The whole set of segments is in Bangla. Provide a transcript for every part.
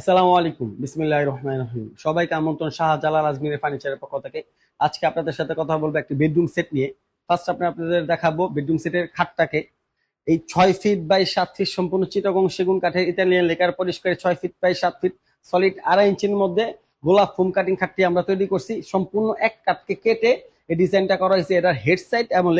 আসসালামু আলাইকুম। বিসমিল্লাহ রহমান রহিম। সবাইকে আমন্ত্রণ শাহজালাল আজমিরের ফার্নিচারের পক্ষ থেকে। আজকে আপনাদের সাথে কথা বলব একটি বেডরুম সেট নিয়ে। ফার্স্ট আপনি আপনাদের দেখাবো বেডরুম সেটের খাটটাকে। এই ছয় ফিট বাই সাত ফিট সম্পূর্ণ চিটাগং সেগুন কাঠের ইতালিয়ান লেকার পরিষ্কার ছয় ফিট বাই সাত ফিট সলিড আড়াই ইঞ্চির মধ্যে গোলাপ ফোম কাটিং খাটটি আমরা তৈরি করছি। সম্পূর্ণ এক কাঠকে কেটে এই ডিজাইনটা করা হয়েছে। এটার হেড সাইড এবং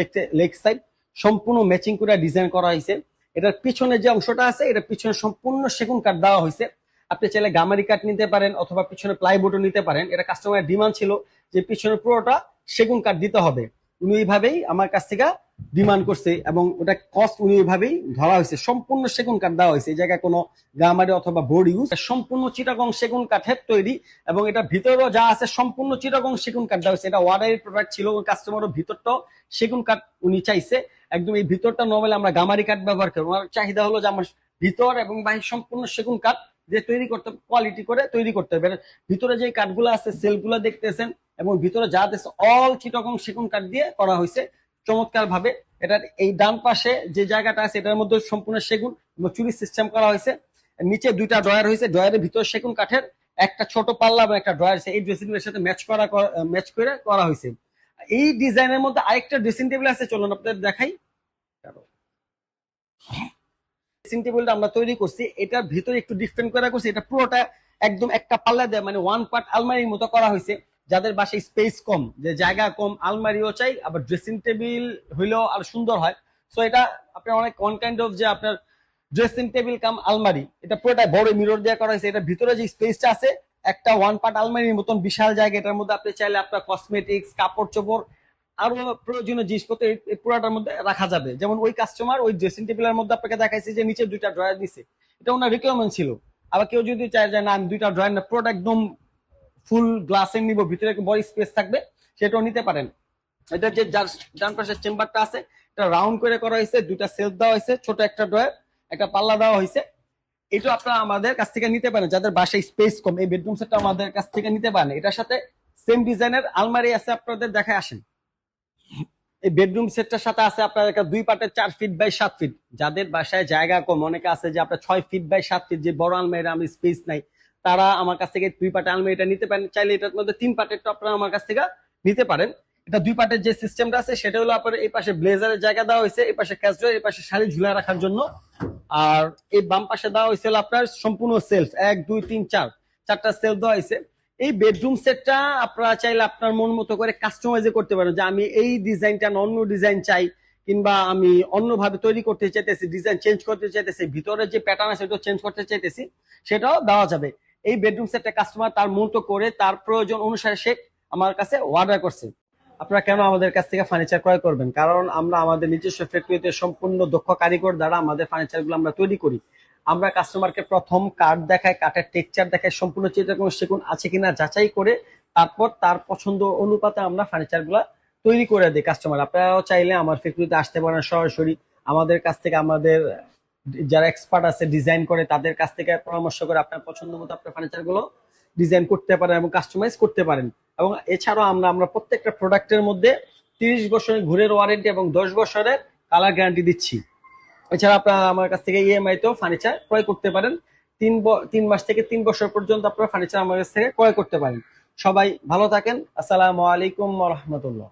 লেগ সাইড সম্পূর্ণ ম্যাচিং করে ডিজাইন করা হয়েছে। এটার পিছনে যে অংশটা আছে এটা পিছনে সম্পূর্ণ সেগুন কাঠ দেওয়া হয়েছে। আপনি চাইলে গামারি কাঠ নিতে পারেন অথবা পিছনে প্লাইবোর্ডও নিতে পারেন। এটা কাস্টমারের ডিমান্ড ছিল যে পিছনে পুরোটা সেগুন কাঠ দিতে হবে। উনি এইভাবেই আমার কাছ থেকে ডিমান্ড করছে এবং ওটা কস্ট উনি ওইভাবেই ধরা হয়েছে। সম্পূর্ণ সেগুন কাঠ দেওয়া হয়েছে। এই জায়গায় কোনো গামারি অথবা বোর্ড ইউজ সম্পূর্ণ চিটাগং সেগুন কাঠের তৈরি এবং এটা ভিতরেও যা আছে সম্পূর্ণ চিটাগং সেগুন কাঠ দেওয়া হয়েছে। এটা ওয়ার্ডারের প্রোডাক্ট ছিল কাস্টমারও ভিতরটাও সেগুন কাঠ উনি চাইছে। একদম এই ভিতরটা নর্মালি আমরা গামারি কাঠ ব্যবহার করি। ওনার চাহিদা হলো যে আমার ভিতর এবং বাহির সম্পূর্ণ সেগুন কাঠ যে তৈরি করতে কোয়ালিটি করে তৈরি করতে হবে। ভিতরে যে কাঠগুলো আছে সেলগুলো দেখতেছেন, এবং ভিতরে যা আছে অল চিটকং সেগুন কাঠ দিয়ে করা হয়েছে। চমৎকার ভাবে এটার এই ডান পাশে যে জায়গাটা আছে, এটার মধ্যে সম্পূর্ণ সেগুন এবং চুরি সিস্টেম করা হয়েছে। নিচে দুইটা ড্রয়ার হয়েছে। ড্রয়ারের ভিতরে সেগুন কাঠের একটা ছোট পাল্লা এবং একটা ড্রয়ার আছে। এই ড্রেসিং টেবিলের সাথে ম্যাচ করা ম্যাচ করে করা হয়েছে। এই ডিজাইনের মধ্যে আরেকটা ড্রেসিং টেবিল আছে, চলুন আপনাদের দেখাই। ড্রেসিং টেবিলটা আমরা তৈরি করছি, এটার ভিতরে একটু ডিফারেন্ট করা করছি, এটা পুরোটা একদম একটা পাল্লা দেয় মানে ওয়ান পার্ট আলমারির মতো করা হয়েছে, যাদের বাসায় স্পেস কম, যে জায়গা কম, আলমারিও চাই, আবার ড্রেসিং টেবিল হইলেও আর সুন্দর হয়। সো এটা আপনার অনেক ওয়ান কাইন্ড অফ যে আপনার ড্রেসিং টেবিল কাম আলমারি, এটা পুরোটা বড় মিরর দেওয়া করা হয়েছে এটা ভিতরে যে স্পেসটা আছে, একটা ওয়ান পার্ট আলমারির মতন বিশাল জায়গা, এটার মধ্যে আপনি চাইলে আপনার কসমেটিক্স কাপড় চোপড় আরও প্রয়োজনীয় জিনিসপত্র পুরাটার মধ্যে রাখা যাবে। যেমন ওই কাস্টমার ওই ড্রেসিং টেবিলের মধ্যে আপনাকে দেখাইছে যে নিচে দুইটা ড্রয়ার দিছে। এটা ওনার রিকোয়ারমেন্ট ছিল। আবার কেউ যদি চায় যে, না, আমি দুইটা ড্রয়ার না, পুরোটা একদম ফুল গ্লাসের নিব, ভিতরে বড় স্পেস থাকবে, সেটাও নিতে পারেন। এটা যে ডান পাশের চেম্বারটা আছে, এটা রাউন্ড করে করা হয়েছে, দুইটা সেলফ দেওয়া হয়েছে, ছোট একটা ড্রয়ার একটা পাল্লা দেওয়া হয়েছে। এটা আপনারা আমাদের কাছ থেকে নিতে পারেন। যাদের বাসায় স্পেস কম, এই বেডরুম সেটটা আমাদের কাছ থেকে নিতে পারেন। এটার সাথে সেম ডিজাইনের আলমারি আছে, আপনাদের দেখায় আসেন। এই বেডরুম সেটটার সাথে আছে আপনার একটা দুই পাটের চার ফিট বাই সাত ফিট যাদের বাসায় জায়গা কম, অনেকে আছে যে আপনার ছয় ফিট বাই সাত ফিট যে বড় আলমারি আমি স্পেস নাই, তারা আমার কাছ থেকে দুই পাটের আলমারিটা নিতে পারেন। চাইলে এটার মধ্যে তিন পাটেরটা আপনারা আমার কাছ থেকে নিতে পারেন। এটা দুই পাটের যে সিস্টেমটা আছে, সেটা হলো আপনার এই পাশে ব্লেজারের জায়গা দেওয়া হয়েছে, এই পাশে ক্যাজুয়াল এই পাশে শাড়ি ঝুলা রাখার জন্য। আর এই বাম পাশে দেওয়া হয়েছিল আপনার সম্পূর্ণ সেলফ এক, দুই, তিন, চার। চারটা সেলফ দেওয়া হয়েছে। এই বেডরুম সেটটা আপনারা চাইলে আপনার মন মতো করে কাস্টমাইজ করতে পারেন। যে আমি এই ডিজাইনটা অন্য ডিজাইন চাই, কিংবা আমি অন্যভাবে তৈরি করতে চাইতেছি ডিজাইন চেঞ্জ করতে চাইতেছি, ভিতরে যে প্যাটার্ন আছে সেটাও চেঞ্জ করতে চাইতেছি, সেটাও দেওয়া যাবে। এই বেডরুম সেটটা কাস্টমার তার মতো করে, তার প্রয়োজন অনুসারে সে আমার কাছে অর্ডার করছে। আপনারা কেন আমাদের কাছ থেকে ফার্নিচার ক্রয় করবেন? কারণ আমরা আমাদের নিজস্ব ফ্যাক্টরিতে সম্পূর্ণ দক্ষ কারিগর দ্বারা আমাদের ফার্নিচারগুলো আমরা তৈরি করি। আমরা কাস্টমারকে প্রথম কাঠ দেখায় কাঠের টেকচার দেখায় সম্পূর্ণ চিত্র কোনো সেগুন আছে কিনা, যাচাই করে তারপর তার পছন্দ অনুপাতে আমরা ফার্নিচারগুলা তৈরি করে দিই কাস্টমার আপনারাও চাইলে আমার ফ্যাক্টরিতে আসতে পারেন সরাসরি। আমাদের কাছ থেকে আমাদের, যারা এক্সপার্ট আছে ডিজাইন করে, তাদের কাছ থেকে পরামর্শ করে আপনার পছন্দ মতো আপনার ফার্নিচারগুলো ডিজাইন করতে পারেন এবং কাস্টমাইজ করতে পারেন। এবং এছাড়াও আমরা আমরা প্রত্যেকটা প্রোডাক্টের মধ্যে তিরিশ বছরের ঘুরের ওয়ারেন্টি এবং দশ বছরের কালার গ্যারান্টি দিচ্ছি। এছাড়া আপনারা আমার কাছ থেকে ইএমআই তেও ফার্নিচার ক্রয় করতে পারেন। তিন তিন মাস থেকে তিন বছর পর্যন্ত আপনারা ফার্নিচার আমার কাছ থেকে ক্রয় করতে পারেন। সবাই ভালো থাকেন। আসসালামু আলাইকুম রহমতুল্লাহ।